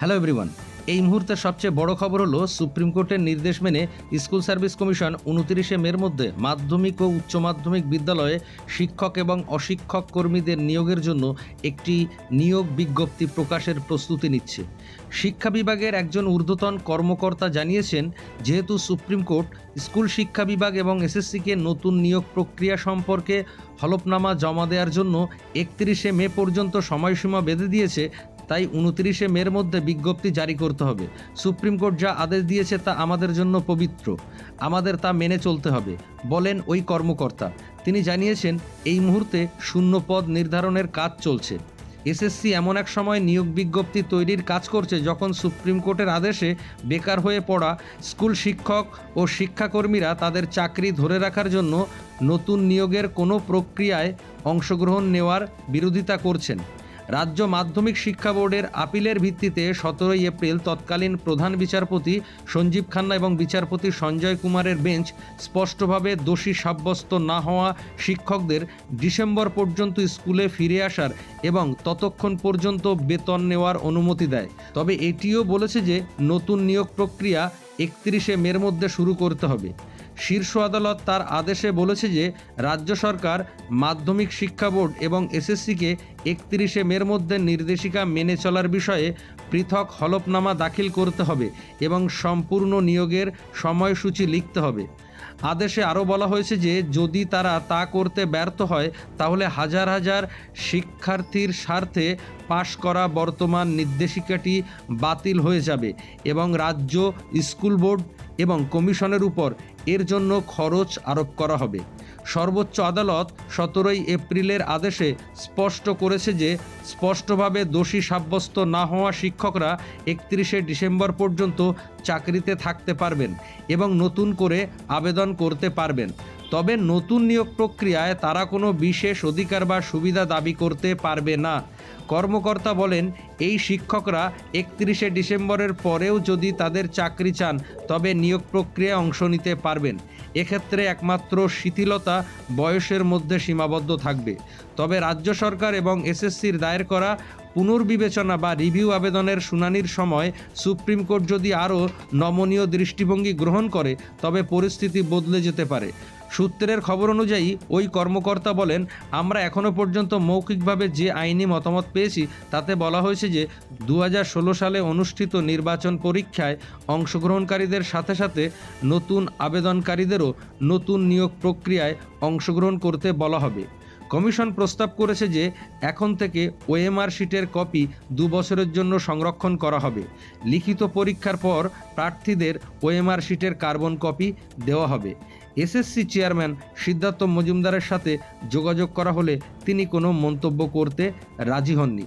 Hello everyone এই মুহূর্তে সবচেয়ে বড় খবর হলো, সুপ্রিম কোর্টের নির্দেশ মেনে স্কুল সার্ভিস কমিশন উনতিরিশে মের মধ্যে মাধ্যমিক ও উচ্চ মাধ্যমিক বিদ্যালয়ে শিক্ষক এবং অশিক্ষক কর্মীদের নিয়োগের জন্য একটি নিয়োগ বিজ্ঞপ্তি প্রকাশের প্রস্তুতি নিচ্ছে। শিক্ষা বিভাগের একজন ঊর্ধ্বতন কর্মকর্তা জানিয়েছেন, যেহেতু সুপ্রিম কোর্ট স্কুল শিক্ষা বিভাগ এবং এসএসসিকে নতুন নিয়োগ প্রক্রিয়া সম্পর্কে হলফনামা জমা দেওয়ার জন্য একত্রিশে মে পর্যন্ত সময়সীমা বেঁধে দিয়েছে তাই উনত্রিশে মের মধ্যে বিজ্ঞপ্তি জারি করতে হবে। সুপ্রিম কোর্ট যা আদেশ দিয়েছে তা আমাদের জন্য পবিত্র। আমাদের তা মেনে চলতে হবে, বলেন ওই কর্মকর্তা। তিনি জানিয়েছেন, এই মুহূর্তে শূন্য পদ নির্ধারণের কাজ চলছে। এসএসসি এমন এক সময় নিয়োগ বিজ্ঞপ্তি তৈরির কাজ করছে যখন সুপ্রিম কোর্টের আদেশে বেকার হয়ে পড়া স্কুল শিক্ষক ও শিক্ষাকর্মীরা তাদের চাকরি ধরে রাখার জন্য নতুন নিয়োগের কোনো প্রক্রিয়ায় অংশগ্রহণ নেওয়ার বিরোধিতা করছেন। রাজ্য মাধ্যমিক শিক্ষা বোর্ডের আপিলের ভিত্তিতে সতেরোই এপ্রিল তৎকালীন প্রধান বিচারপতি সঞ্জীব খান্না এবং বিচারপতি সঞ্জয় কুমারের বেঞ্চ স্পষ্টভাবে দোষী সাব্যস্ত না হওয়া শিক্ষকদের ডিসেম্বর পর্যন্ত স্কুলে ফিরে আসার এবং ততক্ষণ পর্যন্ত বেতন নেওয়ার অনুমতি দেয়। তবে এটিও বলেছে যে নতুন নিয়োগ প্রক্রিয়া একত্রিশে মের মধ্যে শুরু করতে হবে। শীর্ষ আদালত তার আদেশে বলেছে যে রাজ্য সরকার, মাধ্যমিক শিক্ষা বোর্ড এবং এসএসসিকে একত্রিশে মের মধ্যে নির্দেশিকা মেনে চলার বিষয়ে পৃথক হলফনামা দাখিল করতে হবে এবং সম্পূর্ণ নিয়োগের সময়সূচি লিখতে হবে। আদেশে আরও বলা হয়েছে যে যদি তারা তা করতে ব্যর্থ হয়, তাহলে হাজার হাজার শিক্ষার্থীর স্বার্থে পাশ করা বর্তমান নির্দেশিকাটি বাতিল হয়ে যাবে এবং রাজ্য স্কুল বোর্ড এবং কমিশনের উপর এর জন্য খরচ আরোপ করা হবে। সর্বোচ্চ আদালত সতেরোই এপ্রিলের আদেশে স্পষ্ট করেছে যে, স্পষ্টভাবে দোষী সাব্যস্ত না হওয়া শিক্ষকরা একত্রিশে ডিসেম্বর পর্যন্ত চাকরিতে থাকতে পারবেন এবং নতুন করে আবেদন করতে পারবেন। তবে নতুন নিয়োগ প্রক্রিয়ায় তারা কোনো বিশেষ অধিকার বা সুবিধা দাবি করতে পারবে না। কর্মকর্তা বলেন, এই শিক্ষকরা একত্রিশে ডিসেম্বরের পরেও যদি তাদের চাকরি চান, তবে নিয়োগ প্রক্রিয়ায় অংশ নিতে পারবেন। এক্ষেত্রে একমাত্র শিথিলতা বয়সের মধ্যে সীমাবদ্ধ থাকবে। তবে রাজ্য সরকার এবং এসএসসির দায়ের করা পুনর্বিবেচনা বা রিভিউ আবেদনের শুনানির সময় সুপ্রিম কোর্ট যদি আরও নমনীয় দৃষ্টিভঙ্গি গ্রহণ করে, তবে পরিস্থিতি বদলে যেতে পারে। সূত্রের খবর অনুযায়ী, ওই কর্মকর্তা বলেন, আমরা এখনও পর্যন্ত মৌখিকভাবে যে আইনি মতামত পেয়েছি, তাতে বলা হয়েছে যে দু হাজার ষোলো সালে অনুষ্ঠিত নির্বাচন পরীক্ষায় অংশগ্রহণকারীদের সাথে সাথে নতুন আবেদনকারীদেরও নতুন নিয়োগ প্রক্রিয়ায় অংশগ্রহণ করতে বলা হবে। কমিশন প্রস্তাব করেছে যে, এখন থেকে ওএমআর শিটের কপি দু বছরের জন্য সংরক্ষণ করা হবে। লিখিত পরীক্ষার পর প্রার্থীদের ওএমআর শিটের কার্বন কপি দেওয়া হবে। এসএসসি চেয়ারম্যান সিদ্ধার্থ মজুমদারের সাথে যোগাযোগ করা হলে তিনি কোনো মন্তব্য করতে রাজি হননি।